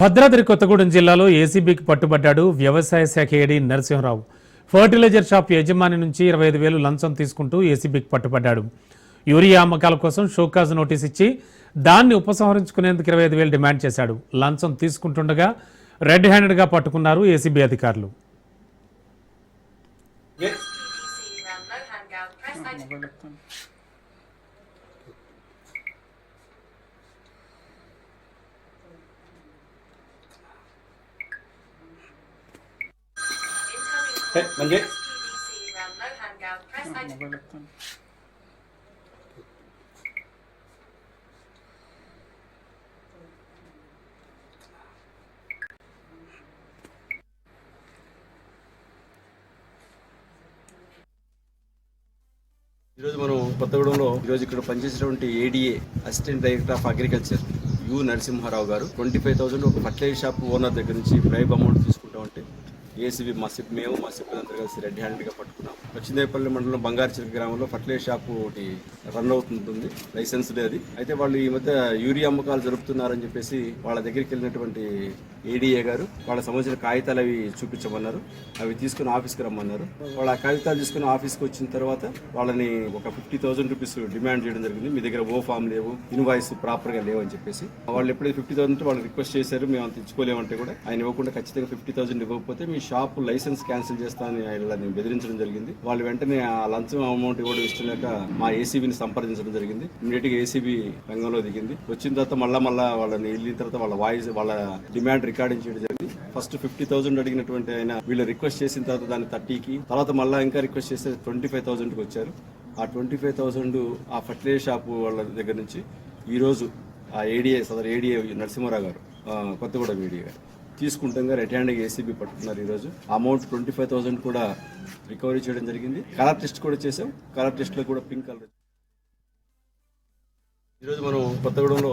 భద్రాద్రి కొత్తగూడెం జిల్లాలో ఏసీబీకి పట్టుబడ్డాడు వ్యవసాయ శాఖ ఏడీ నరసింహరావు. ఫర్టిలైజర్ షాప్ యజమాని నుంచి ఇరవై ఐదు వేలు లంచం తీసుకుంటూ ఏసీబీకి పట్టుబడ్డాడు. యూరియా అమ్మకాల కోసం షోకాజ్ నోటీస్ ఇచ్చి దాన్ని ఉపసంహరించుకునేందుకు ఇరవై ఐదు వేలు డిమాండ్ చేశాడు. లంచం తీసుకుంటుండగా రెడ్ హ్యాండెడ్గా పట్టుకున్నారు ఏసీబీ అధికారులు. Item. ఈరోజు మనం కొత్తగూడెంలో ఈరోజు ఇక్కడ పనిచేసినటువంటి ADA assistant director of agriculture U Narasimharao గారు ట్వంటీ ఫైవ్ థౌసండ్ ఒక ఫర్టిలైజర్ షాప్ ఓనర్ దగ్గర నుంచి బ్రైబ్ అమౌంట్ తీసుకుంటా ఉంటే ఏసీబీ మా సిప్ మేము మా సిబ్బంది అందరూ కలిసి రెడ్ హ్యాండ్గా పట్టుకున్నాం. వచ్చిందేపల్లి మండలం బంగారు గ్రామంలో ఫర్టిలైజర్ షాప్ ఒకటి రన్ అవుతుంటుంది లైసెన్స్ అది. అయితే వాళ్ళు ఈ మధ్య యూరియా అమ్మకాలు జరుపుతున్నారని చెప్పేసి వాళ్ళ దగ్గరికి వెళ్ళినటువంటి ఏడీఏ గారు వాళ్ళ సంబంధించిన కాగితాలు అవి చూపించమన్నారు. అవి తీసుకుని ఆఫీస్కి రమ్మన్నారు. వాళ్ళు ఆ కాగితాలు తీసుకుని ఆఫీస్కి వచ్చిన తర్వాత వాళ్ళని ఒక ఫిఫ్టీ థౌసండ్ రూపీస్ డిమాండ్ చేయడం జరిగింది. మీ దగ్గర ఓ ఫామ్ లేవు ఇన్వాయిస్ ప్రాపర్గా లేవు అని చెప్పేసి. వాళ్ళు ఎప్పుడైతే ఫిఫ్టీ థౌసండ్ వాళ్ళు రిక్వెస్ట్ చేశారు మేము అంత ఇచ్చుకోలేమంటే కూడా ఆయన ఇవ్వకుండా ఖచ్చితంగా ఫిఫ్టీ థౌసండ్ ఇవ్వకపోతే మీ షాప్ లైసెన్స్ క్యాన్సిల్ చేస్తానని ఆయన బెదిరించడం జరిగింది. వాళ్ళు వెంటనే ఆ లంచం అమౌంట్ ఇవ్వడం ఇష్టం లేక మా ఏసీబీని సంప్రదించడం జరిగింది. ఇమీడియట్గా ఏసీబీ రంగంలో దిగింది. వచ్చిన తర్వాత మళ్ళా మళ్ళా వాళ్ళని వెళ్ళిన తర్వాత వాళ్ళ వాయిస్ వాళ్ళ డిమాండ్ రికార్డింగ్ చేయడం జరిగింది. ఫస్ట్ ఫిఫ్టీ థౌసండ్ అడిగినటువంటి ఆయన వీళ్ళు రిక్వెస్ట్ చేసిన తర్వాత దాన్ని థర్టీకి తర్వాత మళ్ళీ ఇంకా రిక్వెస్ట్ చేస్తే ట్వంటీ ఫైవ్ థౌసండ్కి వచ్చారు. ఆ ట్వంటీ ఫైవ్ థౌసండ్ ఆ ఫర్టిలైజర్ షాప్ వాళ్ళ దగ్గర నుంచి ఈరోజు ఆ ఏడీఏ సదర్ ఏడీఏ నరసింహారావు గారు కొత్తగూడెం ఏడీఏ గారు తీసుకుంటాగా రెడ్ హ్యాండ్ ఏసీబీ పట్టుకున్నారు ఈరోజు. అమౌంట్ ట్వంటీ ఫైవ్ థౌసండ్ కూడా రికవరీ చేయడం జరిగింది. కలర్ టెస్ట్ కూడా చేసాం కలర్ టెస్ట్లో కూడా పింక్ కలర్. ఈరోజు మనం కొత్తగూడెంలో